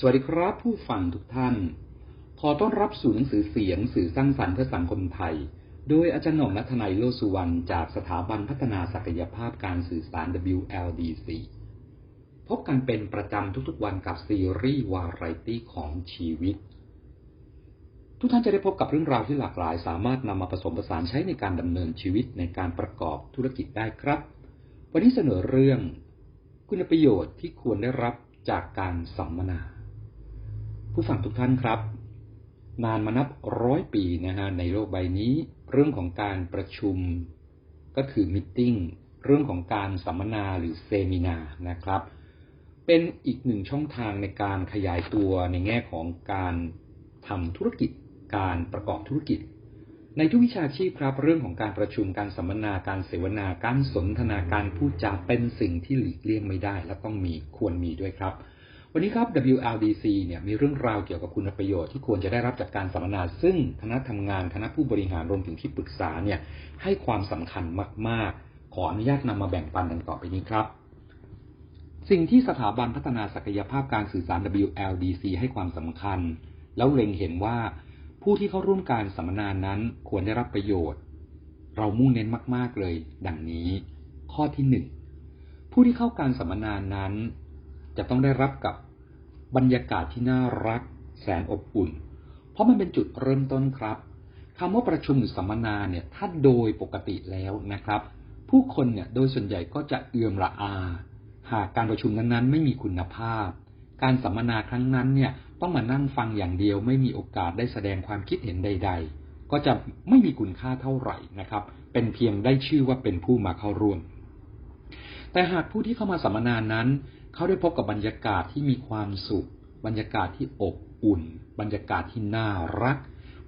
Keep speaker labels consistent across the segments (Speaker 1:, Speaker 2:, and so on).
Speaker 1: สวัสดีครับผู้ฟังทุกท่าน ขอต้อนรับสู่หนังสือเสียงสื่อสร้างสรรค์เพื่อสังคมไทย โดยอาจารย์หน่องนัทนายโลสุวรรณจากสถาบันพัฒนาศักยภาพการสื่อสาร WLDC พบกันเป็นประจำทุกๆวันกับซีรีส์วาไรตี้ของชีวิต ทุกท่านจะได้พบกับเรื่องราวที่หลากหลาย สามารถนำมาผสมผสานใช้ในการดำเนินชีวิตในการประกอบธุรกิจได้ครับ วันนี้เสนอเรื่อง คุณประโยชน์ที่ควรได้รับจากการสัมมนา ผู้ฟังทุกท่านครับ นานมานับร้อยปีนะฮะในโลกใบนี้ เรื่องของการประชุม ก็คือมิทติ้งเรื่องของการสัมมนาหรือเซมินานะครับ เป็นอีกหนึ่งช่องทางในการขยายตัวในแง่ของการทำธุรกิจ การประกอบธุรกิจ ในทุกวิชาชีพครับ เรื่องของการประชุมการสัมมนาการเสวนาการสนทนาการพูดจาเป็นสิ่งที่หลีกเลี่ยงไม่ได้ และต้องมีควรมีด้วยครับ วันนี้ครับ WLDC เนี่ยมีเรื่องราวเกี่ยวกับคุณประโยชน์ที่ควรจะได้รับจากการสัมมนา ซึ่งคณะทำงานคณะผู้บริหารรวมถึงที่ปรึกษาเนี่ยให้ความสำคัญมาก ๆ ขออนุญาตนำมาแบ่งปันดังต่อไปนี้ครับ สิ่งที่สถาบันพัฒนาศักยภาพการสื่อสาร WLDC ให้ความสำคัญ แล้วเล็งเห็นว่าผู้ที่เข้าร่วมการสัมมนานั้นควรได้รับประโยชน์ เรามุ่งเน้นมาก ๆ เลย ดังนี้ ข้อที่หนึ่งผู้ที่เข้าการสัมมนานั้น จะต้องได้รับกับ บรรยากาศที่น่ารัก แสนอบอุ่น เพราะมันเป็นจุดเริ่มต้นครับคำว่าประชุมหรือสัมมนาเนี่ยถ้าโดยปกติแล้วนะครับ ผู้คนเนี่ยโดยส่วนใหญ่ก็จะเอื่อมละอา หากการประชุมนั้นๆ ไม่มีคุณภาพ การสัมมนาครั้งนั้นเนี่ยต้องมานั่งฟังอย่างเดียวไม่มีโอกาสได้แสดงความคิดเห็นใด ๆ ก็จะไม่มีคุณค่าเท่าไหร่นะครับ เป็นเพียงได้ชื่อว่าเป็นผู้มาเข้าร่วม แต่หากผู้ที่เข้ามาสัมมนานั้น เขาได้พบกับบรรยากาศที่มีความสุข บรรยากาศที่อบอุ่น บรรยากาศที่น่ารัก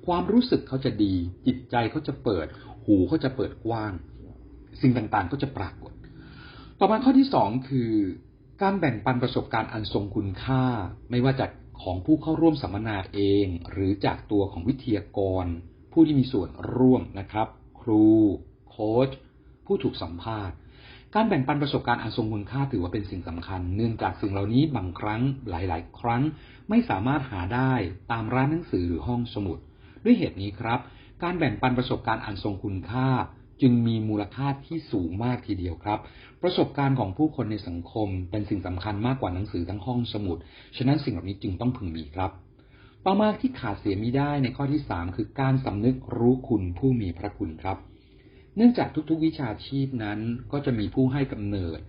Speaker 1: ความรู้สึกเขาจะดี จิตใจเขาจะเปิด หูเขาจะเปิดกว้าง สิ่งต่างๆก็จะปรากฏ ต่อมาข้อที่สองคือการแบ่งปันประสบการณ์อันทรงคุณค่า ไม่ว่าจากของผู้เข้าร่วมสัมมนาเอง หรือจากตัวของวิทยากร ผู้ที่มีส่วนร่วมนะครับ ครู โค้ชผู้ถูกสัมภาษณ์ การแบ่งปันประสบการณ์อันทรงคุณค่าถือว่าเป็นสิ่งสำคัญ เนื่องจากสิ่งเหล่านี้บางครั้งหลาย ๆ ครั้งไม่สามารถหาได้ตามร้านหนังสือหรือห้องสมุด ด้วยเหตุนี้ครับ การแบ่งปันประสบการณ์อันทรงคุณค่า จึงมีมูลค่าที่สูงมากทีเดียวครับ ประสบการณ์ของผู้คนในสังคม เป็นสิ่งสำคัญมากกว่าหนังสือทั้งห้องสมุด ฉะนั้นสิ่งเหล่านี้จึงต้องพึงมีครับต่อมาที่ขาดเสียมิได้ในข้อที่สามคือการสำนึกรู้คุณผู้มีพระคุณครับ เนื่องจากทุกๆวิชาชีพนั้นก็จะมีผู้ให้กำเนิด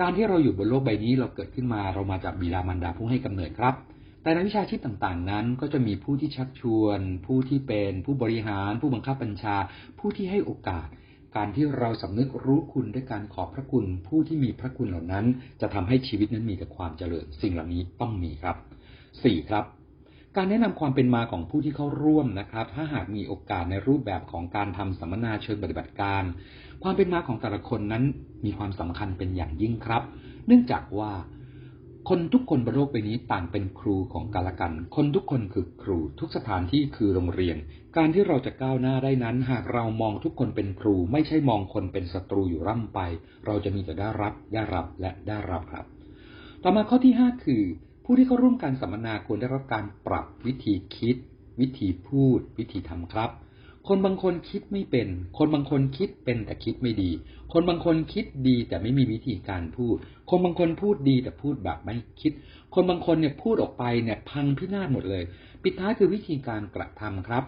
Speaker 1: การที่เราอยู่บนโลกใบนี้เราเกิดขึ้นมาเรามาจากบิดามารดาผู้ให้กำเนิดครับ แต่ในวิชาชีพต่างๆ นั้น ก็จะมีผู้ที่ชักชวน ผู้ที่เป็นผู้บริหาร ผู้บังคับบัญชา ผู้ที่ให้โอกาส การที่เราสำนึกรู้คุณด้วยการขอบพระคุณ ผู้ที่มีพระคุณเหล่านั้น จะทำให้ชีวิตนั้นมีแต่ความเจริญ สิ่งเหล่านี้ต้องมีครับสี่ครับ การแนะนำความเป็นมาของผู้ที่เข้าร่วมนะครับ ถ้าหากมีโอกาสในรูปแบบของการทำสัมมนาเชิญปฏิบัติการ ความเป็นมาของแต่ละคนนั้นมีความสำคัญเป็นอย่างยิ่งครับ เนื่องจากว่า คนทุกคนบนโลกใบนี้ต่างเป็นครูของกันและกัน คนทุกคนคือครู ทุกสถานที่คือโรงเรียน การที่เราจะก้าวหน้าได้นั้น หากเรามองทุกคนเป็นครู ไม่ใช่มองคนเป็นศัตรูอยู่ร่ำไป เราจะมีแต่ได้รับได้รับและได้รับครับ ต่อมาข้อที่ห้าคือ ผู้ที่เข้าร่วมการสัมมนาควรได้รับการปรับวิธีคิด วิธีพูด วิธีทำครับ คนบางคนคิดไม่เป็น คนบางคนคิดเป็นแต่คิดไม่ดี คนบางคนคิดดีแต่ไม่มีวิธีการพูด คนบางคนพูดดีแต่พูดแบบไม่คิด คนบางคนเนี่ยพูดออกไปเนี่ยพังพินาศหมดเลย ปิดท้ายคือวิธีการกระทำครับ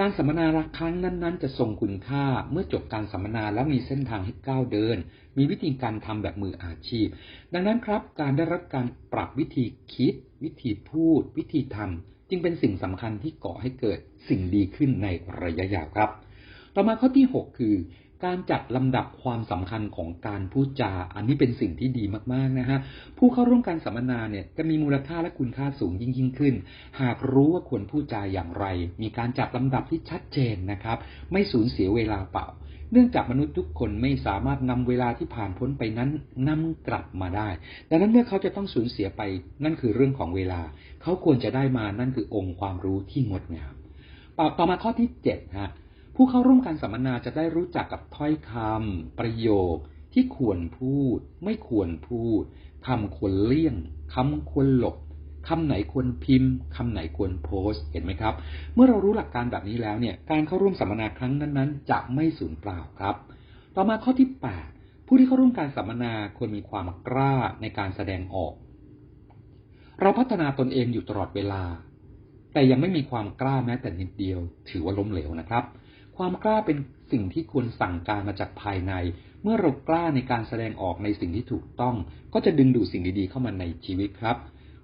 Speaker 1: การสัมมนาละครั้งนั้น ๆ จะทรงคุณค่าเมื่อจบการสัมมนาแล้วมีเส้นทางให้ก้าวเดิน มีวิธีการทำแบบมืออาชีพ ดังนั้นครับ การได้รับการปรับวิธีคิด วิธีพูด วิธีทำจึงเป็นสิ่งสำคัญที่ก่อให้เกิดสิ่งดีขึ้นในระยะยาวครับ ต่อมาข้อที่ 6 คือ การจัดลำดับความสำคัญของการพูดจา อันนี้เป็นสิ่งที่ดีมากๆนะฮะ ผู้เข้าร่วมการสัมมนาเนี่ยจะมีมูลค่าและคุณค่าสูงยิ่งยิ่งขึ้น หากรู้ว่าควรพูดจาอย่างไร มีการจัดลำดับที่ชัดเจนนะครับ ไม่สูญเสียเวลาเปล่า เนื่องจากมนุษย์ทุกคนไม่สามารถนำเวลาที่ผ่านพ้นไปนั้นนำกลับมาได้ ดังนั้นเมื่อเขาจะต้องสูญเสียไปนั่นคือเรื่องของเวลา เขาควรจะได้มานั่นคือองค์ความรู้ที่งดงามต่อมาข้อที่เจ็ดฮะ ผู้เข้าร่วมการสัมมนาจะได้รู้จักกับถ้อยคำประโยคที่ควรพูด ไม่ควรพูดคำควรเลี่ยงคำควรหลบคำไหนควรพิมพ์คำไหนควรโพสต์เห็นไหมครับ เมื่อเรารู้หลักการแบบนี้แล้วเนี่ย การเข้าร่วมสัมมนาครั้งนั้นๆ จะไม่สูญเปล่าครับ ต่อมาข้อที่ 8 ผู้ที่เข้าร่วมการสัมมนาควรมีความกล้าในการแสดงออก เราพัฒนาตนเองอยู่ตลอดเวลา แต่ยังไม่มีความกล้าแม้แต่นิดเดียว ถือว่าล้มเหลวนะครับ ความกล้าเป็นสิ่งที่ควรสั่งการมาจากภายใน เมื่อเรากล้าในการแสดงออกในสิ่งที่ถูกต้อง ก็จะดึงดูดสิ่งดีๆเข้ามาในชีวิตครับ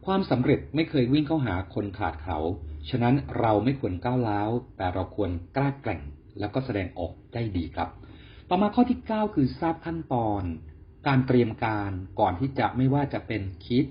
Speaker 1: ความสำเร็จไม่เคยวิ่งเข้าหาคนขาดเขา ฉะนั้นเราไม่ควรก้าวล้าว แต่เราควรกล้าแกร่ง แล้วก็แสดงออกได้ดีครับ ต่อมาข้อที่ 9 คือทราบขั้นตอน การเตรียมการก่อนที่จะไม่ว่าจะเป็นคิด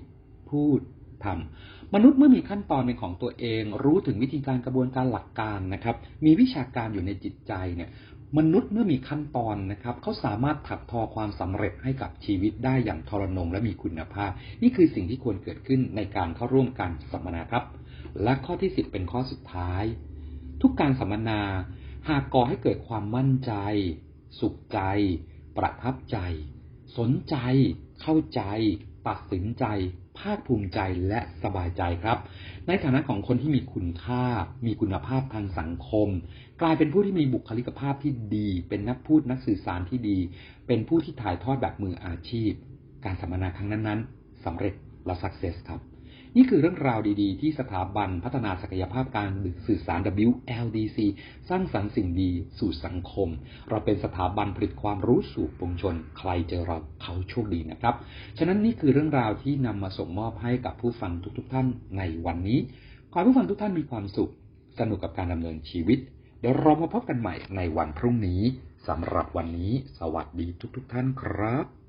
Speaker 1: พูด ทำมนุษย์เมื่อมีขั้นตอนเป็นของตัวเอง รู้ถึงวิธีการกระบวนการหลักการนะครับ มีวิชาการอยู่ในจิตใจเนี่ยมนุษย์เมื่อมีขั้นตอนนะครับเขาสามารถถักทอความสำเร็จให้กับชีวิตได้อย่างทรนงและมีคุณภาพ นี่คือสิ่งที่ควรเกิดขึ้นในการเข้าร่วมการสัมมนาครับ และข้อที่สิบเป็นข้อสุดท้าย ทุกการสัมมนา หากก่อให้เกิดความมั่นใจ สุขใจ ประทับใจ สนใจ เข้าใจ ตัดสินใจ ภาคภูมิใจและสบายใจครับ ในฐานะของคนที่มีคุณค่า มีคุณภาพทางสังคม กลายเป็นผู้ที่มีบุคลิกภาพที่ดี เป็นนักพูดนักสื่อสารที่ดี เป็นผู้ที่ถ่ายทอดแบบมืออาชีพ การสัมมนาครั้งนั้นๆสำเร็จและสักเซสครับ นี่คือเรื่องราวดีๆ ที่สถาบันพัฒนาศักยภาพการสื่อสาร WLDC สร้างสรรค์สิ่งดีสู่สังคม เราเป็นสถาบันผลิตความรู้สู่ปวงชน ใครเจอเราเขาโชคดีนะครับ ฉะนั้นนี่คือเรื่องราวที่นำมาส่งมอบให้กับผู้ฟังทุกๆท่านในวันนี้ ขอให้ผู้ฟังทุกท่านมีความสุข สนุกกับการดำเนินชีวิต เดี๋ยวเรามาพบกันใหม่ในวันพรุ่งนี้สำหรับวันนี้ สวัสดีทุกๆท่านครับ